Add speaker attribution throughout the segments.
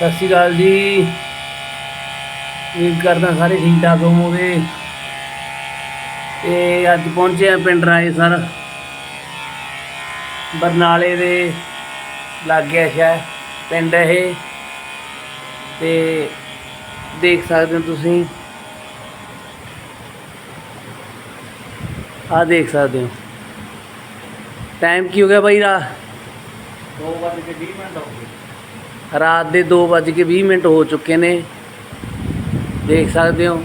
Speaker 1: ਸਤਿ ਸ਼੍ਰੀ ਅਕਾਲ ਜੀ। ਉਮੀਦ ਕਰਦਾ ਸਾਰੇ ਠੀਕ ਠਾਕ ਹੋਵੋਗੇ। ਤੇ ਅੱਜ ਪਹੁੰਚੇ ਆ ਪਿੰਡ ਰਾਏ ਸਰ ਬਰਨਾਲੇ ਦੇ ਲਾਗੇ ਸ਼ਹਿਰ ਪਿੰਡ ਇਹ। ਤੇ ਦੇਖ ਸਕਦੇ ਹੋ ਤੁਸੀਂ। ਆ ਦੇਖ ਸਕਦੇ ਹੋ। ਟਾਈਮ ਕੀ ਹੋ ਗਿਆ ਬਾਈ ਰਾ
Speaker 2: 2 ਵਜੇ 20 ਮਿੰਟ ਹੋ ਗਏ।
Speaker 1: ਰਾਤ ਦੇ 2:20 ਮਿੰਟ ਹੋ ਚੁੱਕੇ ਨੇ। ਦੇਖ ਸਕਦੇ ਹੋ।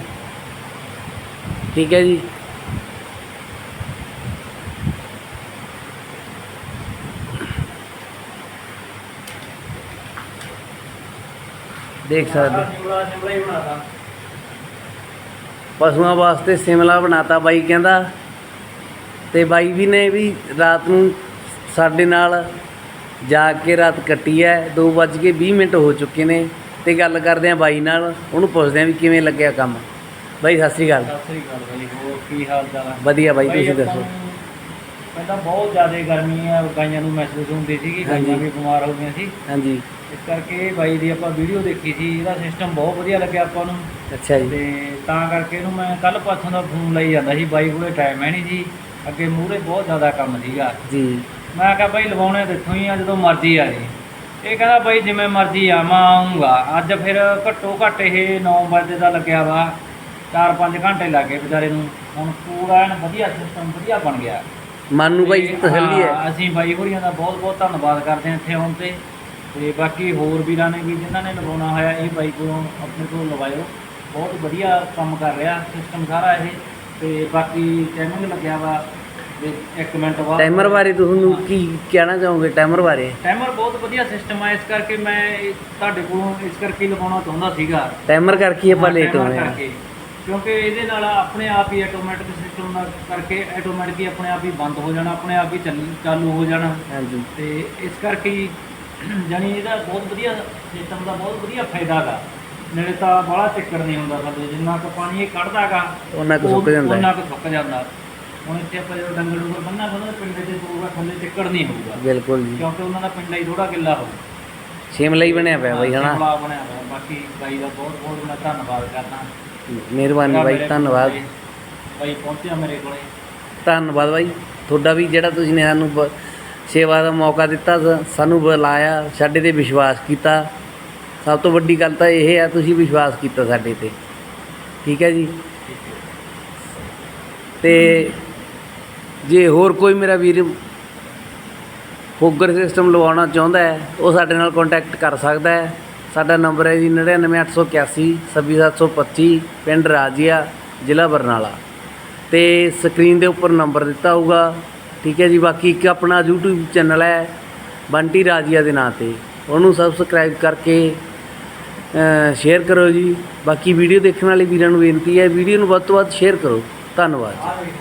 Speaker 1: ਠੀਕ ਹੈ ਜੀ। ਦੇਖ ਸਕਦੇ ਹੋ। ਪਸ਼ੂਆਂ ਵਾਸਤੇ ਸਿਮਲਾ ਬਣਾਤਾ ਬਾਈ ਕਹਿੰਦਾ। ਤੇ ਬਾਈ ਵੀ ਨੇ ਵੀ ਰਾਤ ਨੂੰ ਸਾਡੇ ਨਾਲ ਜਾ ਕੇ ਰਾਤ ਕੱਟੀ ਹੈ 2:20 ਮਿੰਟ ਹੋ ਚੁੱਕੇ ਨੇ ਤੇ ਗੱਲ ਕਰਦੇ ਆ ਬਾਈ ਨਾਲ ਉਹਨੂੰ ਪੁੱਛਦੇ ਆ ਵੀ ਕਿਵੇਂ ਲੱਗਿਆ ਕੰਮ। ਬਾਈ ਸਤਿ ਸ੍ਰੀ ਅਕਾਲ।
Speaker 2: ਸਤਿ ਸ੍ਰੀ ਅਕਾਲ ਬਾਈ ਹੋਰ ਕੀ ਹਾਲ ਚਾਲ ਹੈ
Speaker 1: ਵਧੀਆ ਬਾਈ ਤੁਸੀਂ ਦੱਸੋ?
Speaker 2: ਪਹਿਲਾਂ ਬਹੁਤ ਜ਼ਿਆਦਾ ਗਰਮੀ ਆ ਗਾਈਆਂ ਨੂੰ ਮਹਿਸੂਸ ਹੁੰਦੀ ਸੀਗੀ ਗਾਈਆਂ
Speaker 1: ਹਾਂਜੀ।
Speaker 2: ਵੀ ਬਿਮਾਰ ਹੋ ਗਈਆਂ ਸੀ।
Speaker 1: ਹਾਂਜੀ।
Speaker 2: ਇਸ ਕਰਕੇ ਬਾਈ ਦੀ ਆਪਾਂ ਵੀਡੀਓ ਦੇਖੀ ਸੀ ਇਹਦਾ ਸਿਸਟਮ ਬਹੁਤ ਵਧੀਆ ਲੱਗਿਆ ਆਪਾਂ ਨੂੰ।
Speaker 1: ਅੱਛਾ ਜੀ।
Speaker 2: ਤੇ ਤਾਂ ਕਰਕੇ ਇਹਨੂੰ ਮੈਂ ਕੱਲ ਪਾਸੋਂ ਦਾ ਫੋਨ ਲਈ ਜਾਂਦਾ ਸੀ ਬਾਈ ਕੋਲੇ ਟਾਈਮ ਹੈ ਨਹੀਂ ਜੀ। ਅੱਗੇ ਮੂਹਰੇ ਬਹੁਤ ਜ਼ਿਆਦਾ ਕੰਮ ਸੀਗਾ।
Speaker 1: ਜੀ।
Speaker 2: ਮੈਂ ਕਿਹਾ ਬਾਈ ਲਵਾਉਣੇ ਦਿੱਥੋਂ ਹੀ ਆ ਜਦੋਂ ਮਰਜ਼ੀ ਆ ਜੀ। ਇਹ ਕਹਿੰਦਾ ਬਾਈ ਜਿਵੇਂ ਮਰਜ਼ੀ ਆਵਾਂ ਆਉਂਗਾ ਅੱਜ ਫਿਰ ਘੱਟੋ ਘੱਟ ਇਹ 9 ਵਜੇ ਦਾ ਲੱਗਿਆ ਵਾ। 4-5 ਘੰਟੇ ਲੱਗੇ ਵਿਚਾਰੇ ਨੂੰ। ਹੁਣ ਪੂਰਾ ਐਨ ਵਧੀਆ ਸਿਸਟਮ ਵਧੀਆ ਬਣ ਗਿਆ।
Speaker 1: ਮਨ ਨੂੰ ਬਾਈ
Speaker 2: ਤੇ,
Speaker 1: ਤਸੱਲੀ ਹੈ।
Speaker 2: ਹਾਂ, ਅਸੀਂ ਬਾਈ ਹੋਰੀਆਂ ਦਾ ਬਹੁਤ ਬਹੁਤ ਧੰਨਵਾਦ ਕਰਦੇ ਹਾਂ ਇੱਥੇ ਆਉਣ ਤੇ। ਤੇ ਬਾਕੀ ਹੋਰ ਵੀਰਾਂ ਨੇ ਵੀ ਜਿਨ੍ਹਾਂ ਨੇ ਲਵਾਉਣਾ ਹੋਇਆ ਇਹ ਬਾਈ ਕੋਲੋਂ ਆਪਣੇ ਕੋਲ ਲਵਾਇਓ। ਬਹੁਤ ਵਧੀਆ ਕੰਮ ਕਰ ਰਿਹਾ ਸਿਸਟਮ ਸਾਰਾ ਇਹ। ਤੇ ਬਾਕੀ ਟਾਈਮਿੰਗ ਲੱਗਿਆ ਵਾ। ਇੱਕ ਮਿੰਟ ਬਾਅਦ
Speaker 1: ਟਾਈਮਰ ਬਾਰੇ ਤੁਹਾਨੂੰ ਕੀ ਕਹਿਣਾ ਚਾਹੋਗੇ ਟਾਈਮਰ ਬਾਰੇ?
Speaker 2: ਟਾਈਮਰ ਬਹੁਤ ਵਧੀਆ ਸਿਸਟਮ ਆ ਇਸ ਕਰਕੇ ਮੈਂ ਇਹ ਤੁਹਾਡੇ ਕੋਲੋਂ ਇਸ ਕਰਕੇ ਹੀ ਲਵਾਉਣਾ ਚਾਹੁੰਦਾ ਸੀਗਾ।
Speaker 1: ਟਾਈਮਰ ਕਰਕੇ ਹੀ ਆਪਾਂ
Speaker 2: ਹਾਂ,
Speaker 1: ਲੇਟ ਹਾਂ।
Speaker 2: ਕਰਕੇ। ਕਿਉਂਕਿ ਇਹਦੇ ਨਾਲ ਆਪਣੇ ਆਪ ਹੀ ਆਟੋਮੈਟਿਕ ਸਿਸਟਮ ਨਾਲ ਕਰਕੇ ਆਟੋਮੈਟਿਕ ਹੀ ਆਪਣੇ ਆਪ ਹੀ ਬੰਦ ਹੋ ਜਾਣਾ ਆਪਣੇ ਆਪ ਹੀ ਚੱਲ ਚਾਲੂ ਹੋ ਜਾਣਾ।
Speaker 1: ਹਾਂਜੀ।
Speaker 2: ਤੇ ਇਸ ਕਰਕੇ ਹੀ ਜਾਣੀ ਇਹਦਾ ਬਹੁਤ ਵਧੀਆ ਸਿਸਟਮ ਦਾ ਬਹੁਤ ਵਧੀਆ ਫਾਇਦਾ ਗਾ। ਨਾਲੇ ਤਾਂ ਬੜਾ ਚੱਕਰ ਨਹੀਂ ਹੁੰਦਾ ਥੱਲੇ ਜਿੰਨਾ ਕੁ ਪਾਣੀ ਇਹ ਕੱਢਦਾਗਾ
Speaker 1: ਉਹਨਾਂ ਕੁ ਸੁੱਕ ਜਾਂਦਾ। ਹੈ।
Speaker 2: ਉਹਨਾਂ ਕੁ ਸੁੱਕ ਜਾਂਦਾ। ਹੁਣ ਇੱਥੇ ਆਪਾਂ ਜਦੋਂ ਡੰਗਰ ਡੰਗਰ ਬੰਨਾ ਬੰਨਾ ਪਿੰਡੇ ਤੇ ਪਊਗਾ ਥੱਲੇ ਚੱਕਰ ਨਹੀਂ ਹੋਊਗਾ।
Speaker 1: ਬਿਲਕੁਲ ਜੀ।
Speaker 2: ਕਿਉਂਕਿ ਉਹਨਾਂ ਦਾ ਪਿੰਡਾ ਹੀ ਥੋੜਾ ਗਿੱਲਾ ਹੋਊ।
Speaker 1: ਸ਼ਿਮਲਾ ਹੀ ਬਣਿਆ ਪਿਆ ਬਾਈ ਹਨਾ?
Speaker 2: ਸ਼ਿਮਲਾ ਬਣਿਆ ਹੋਇਆ। ਬਾਕੀ ਬਾਈ ਦਾ ਬਹੁਤ ਬਹੁਤ ਮੈਂ ਧੰਨਵਾਦ ਕਰਦਾ।
Speaker 1: ਮਿਹਰਬਾਨੀ ਬਾਈ ਧੰਨਵਾਦ।
Speaker 2: ਬਾਈ ਪਹੁੰਚਿਆ ਮੇਰੇ ਕੋਲੇ।
Speaker 1: ਧੰਨਵਾਦ ਬਾਈ। ਤੁਹਾਡਾ ਵੀ ਜਿਹੜਾ ਤੁਸੀਂ ਨੇ ਸਾਨੂੰ ਸੇਵਾ ਦਾ ਮੌਕਾ ਦਿੱਤਾ ਸਾਨੂੰ ਬੁਲਾਇਆ ਸਾਡੇ ਤੇ ਵਿਸ਼ਵਾਸ ਕੀਤਾ। ਸਭ ਤੋਂ ਵੱਡੀ ਗੱਲ ਤਾਂ ਇਹ ਹੈ ਤੁਸੀਂ ਵਿਸ਼ਵਾਸ ਕੀਤਾ ਸਾਡੇ ਤੇ। ਠੀਕ ਹੈ ਜੀ? ਤੇ ਜੇ ਹੋਰ ਕੋਈ ਮੇਰਾ ਵੀਰ ਫੋਗਰ ਸਿਸਟਮ ਲਵਾਉਣਾ ਚਾਹੁੰਦਾ ਹੈ, ਉਹ ਸਾਡੇ ਨਾਲ ਕੰਟੈਕਟ ਕਰ ਸਕਦਾ ਹੈ। ਸਾਡਾ ਨੰਬਰ ਹੈ ਜੀ 99881 26725 ਪਿੰਡ ਰਾਜੀਆ, ਜ਼ਿਲ੍ਹਾ ਬਰਨਾਲਾ। ਤੇ ਸਕਰੀਨ ਦੇ ਉੱਪਰ ਨੰਬਰ ਦਿੱਤਾ ਹੋਊਗਾ। ਠੀਕ ਹੈ ਜੀ, ਬਾਕੀ ਇੱਕ ਆਪਣਾ YouTube ਚੈਨਲ ਹੈ, ਬੰਟੀ ਰਾਜੀਆ ਦੇ ਨਾਂ ਤੇ। ਉਹਨੂੰ ਸਬਸਕ੍ਰਾਈਬ ਕਰਕੇ ਸ਼ੇਅਰ ਕਰੋ ਜੀ। ਬਾਕੀ ਵੀਡੀਓ ਦੇਖਣ ਵਾਲੇ ਵੀਰਾਂ ਨੂੰ ਬੇਨਤੀ ਹੈ ਵੀਡੀਓ ਨੂੰ ਵੱਧ ਤੋਂ ਵੱਧ ਸ਼ੇਅਰ ਕਰੋ। ਧੰਨਵਾਦ ਜੀ।